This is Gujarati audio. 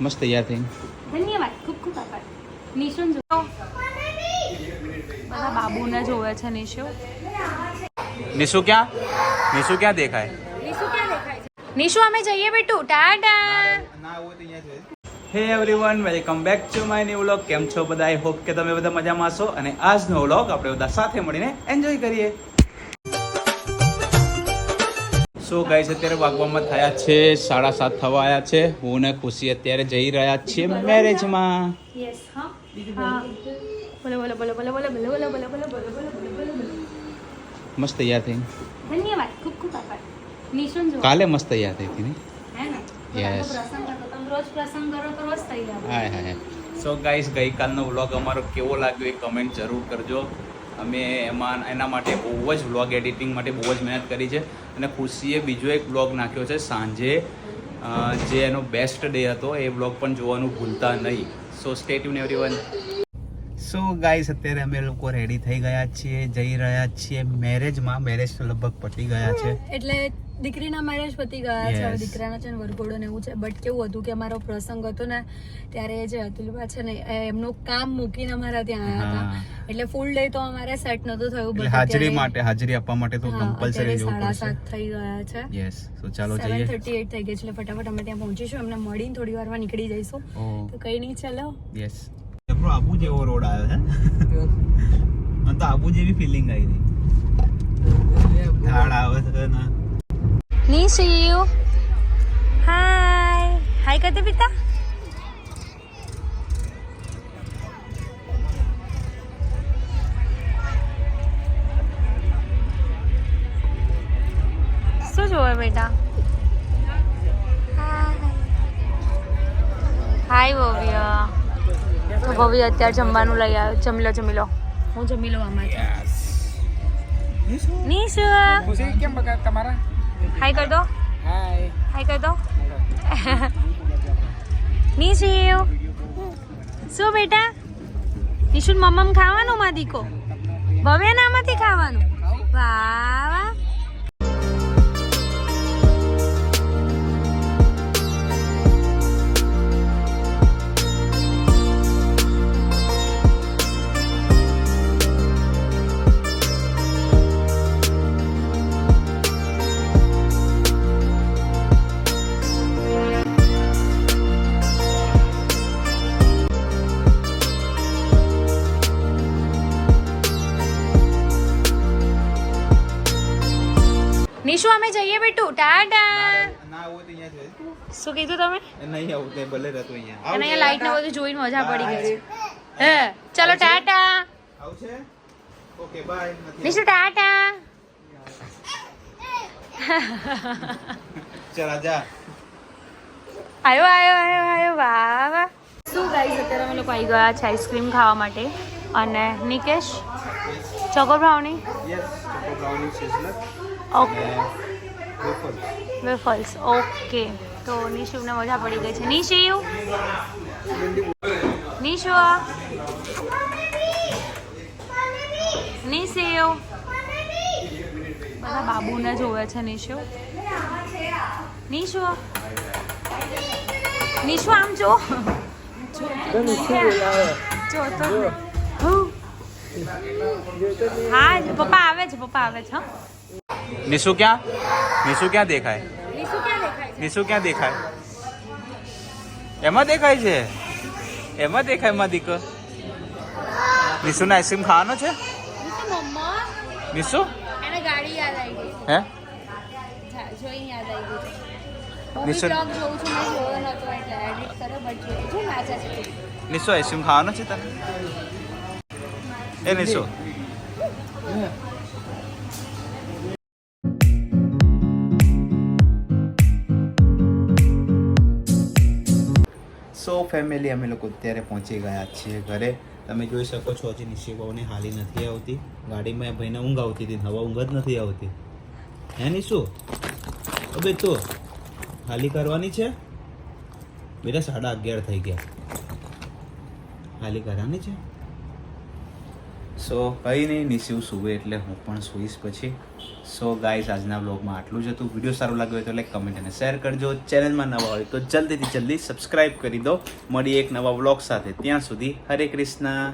મસ્ત તૈયાર થઈને. ધન્યવાદ ખૂબ ખૂબ આભાર. નિશુન જો બધા બાબુને જોવે છે નિશુ. નિશુ ક્યાં? નિશુ ક્યાં દેખાય? નિશુ ક્યાં દેખાય છે? નિશુ અમે જઈએ બેટુ. Tata. Hey everyone welcome back to my new vlog કેમ છો બધા? આઈ હોપ કે તમે બધા મજામાં છો અને આજનો વ્લોગ આપણે બધા સાથે મળીને એન્જોય કરીએ. સો ગાઈસ અત્યારે વાગવામાં થયા છે સાડા સાત થવા આવ્યા છે હું ને ખુશી અત્યારે જઈ રહ્યા છીએ મેરેજમાં યસ હા હા બોલો બોલો બોલો બોલો બોલો બોલો બોલો બોલો બોલો બોલો બોલો બોલો બોલો બોલો મસ્ત તૈયાર થઈ ધન્યવાદ ખૂબ ખૂબ આભાર નિશુન જો કાલે મસ્ત તૈયાર થઈ હતી ને હે ને Yes. તમે રોજ પ્રસંગ કરો તો રોજ તૈયાર હાય હાય સો ગાઈસ ગઈકાલનો વ્લોગ અમારો કેવો લાગ્યો એ કમેન્ટ જરૂર કરજો અમે એમાં એના માટે બહુ જ વ્લોગ એડિટિંગ માટે બહુ જ મહેનત કરી છે. અને ખુશીએ બીજો એક વ્લોગ નાખ્યો છે સાંજે. જે એનો બેસ્ટ ડે હતો, એ વ્લોગ પણ જોવાનું ભૂલતા નહીં. સો સ્ટેટ યુન એવરી એવરીવન સો ગાઈસ અત્યારે અમે લોકો રેડી થઈ ગયા છીએ, જઈ રહ્યા છીએ. મેરેજમાં મેરેજ તો લગભગ પતી ગયા છે. એટલે દીકરીના મેરેજ પતી ગયા છે હવે દીકરાના છે ને વરઘોડો ને એવું છે. બટ કેવું હતું કે અમારો પ્રસંગ હતો ને ત્યારે એ જે અતુલબા છે ને એ એમનું કામ મૂકીને અમારા ત્યાં આવ્યા હતા. એટલે ફૂલ ડે તો અમારે સેટ નતું થયું હાજરી માટે હાજરી આપવા માટે તો કમ્પલસરી જવું સાડા પડશે. સાત થઈ ગયા છે. યસ તો ચાલો સેવન જઈએ. થર્ટી એટ થઈ ગઈ છે એટલે ફટાફટ અમે ત્યાં પહોંચીશું એમને મળીને થોડી વારમાં નીકળી જઈશું. તો કઈ નહીં ચાલો. યસ આપણો આબુ જેવો રોડ આવ્યો છે. મને તો આબુ જેવી ફિલિંગ આવી રહી. ઝાડ આવે છે ને. નિશુ હાય હાય કરતે પિતા શું જોવે બેટા હાય ભવ્ય તો ભવ્ય અત્યારે જમવાનું લઈ આવ્યો. જમી લો જમી લો. હું જમી લઉં આમાંથી. નિશુ હાય કર દો હાય કર દો નિશુ શું બેટા? નિશુન મમ્મમ ખાવાનું માં દીકો ભવ્ય નામાંથી ખાવાનું? નિશુ અમે જઈએ બેટુ. ટાટા. ના આવું તો અહીંયા છે શું કીધું તમે? નહીં આવું તો ભલે રહેતો અહીંયા. અને અહીંયા લાઈટ ને બધું જોઈને મજા પડી ગઈ છે. હે ચલો ટાટા. આવશે ઓકે બાય. નિશુ ટાટા. ચલ આજા આયો આયો આયો આયો વાહ વાહ. શું ગાઈસ અત્યારે અમે લોકો આવી ગયા છે આઈસ્ક્રીમ ખાવા માટે. અને Nikesh choco brownie yes choco brownie sizzler okay waffles okay તો નિશુને મજા પડી ગઈ છે. નિશુ નિશુ નિશુ બધા બાબુને જોવે છે નિશુ. નિશુ નિશુ આમ જો. જો તો. હું. હા પપ્પા આવે છે પપ્પા આવે છે હા. નિશુ ક્યાં નિશુ ક્યાં દેખાય નિશુ ક્યાં દેખાય એમાં દેખાય છે એમાં દેખાય એમાં દીક નિશુને આઈસ્ક્રીમ ખાવાનો છે નિશુ હે નિશુ આઈસ્ક્રીમ ખાવાનો છે તને? એ નિશુ. સો ફેમિલી અમે લોકો અત્યારે પહોંચી ગયા છીએ ઘરે. તમે જોઈ શકો છો, હજી નિશિબાઓને હાલી નથી આવતી. ગાડીમાં એ ભાઈને ઊંઘ આવતી હતી, હવા ઊંઘ જ નથી આવતી. હે નિશુ? અબે તો, હાલી કરવાની છે? બેટા સાડા અગિયાર થઈ ગયા. હાલી કરવાની છે? સો કંઈ નહીં નિશિવ સુવે એટલે હું પણ સૂઈશ પછી. સો ગાઈઝ આજના બ્લોગમાં આટલું જ હતું. વીડિયો સારો લાગ્યો હોય તો લાઈક કમેન્ટ અને શેર કરજો. ચેનલમાં નવા હોય તો જલ્દીથી જલ્દી સબસ્ક્રાઈબ કરી દો. મળી એક નવા બ્લોગ સાથે. ત્યાં સુધી હરે કૃષ્ણ.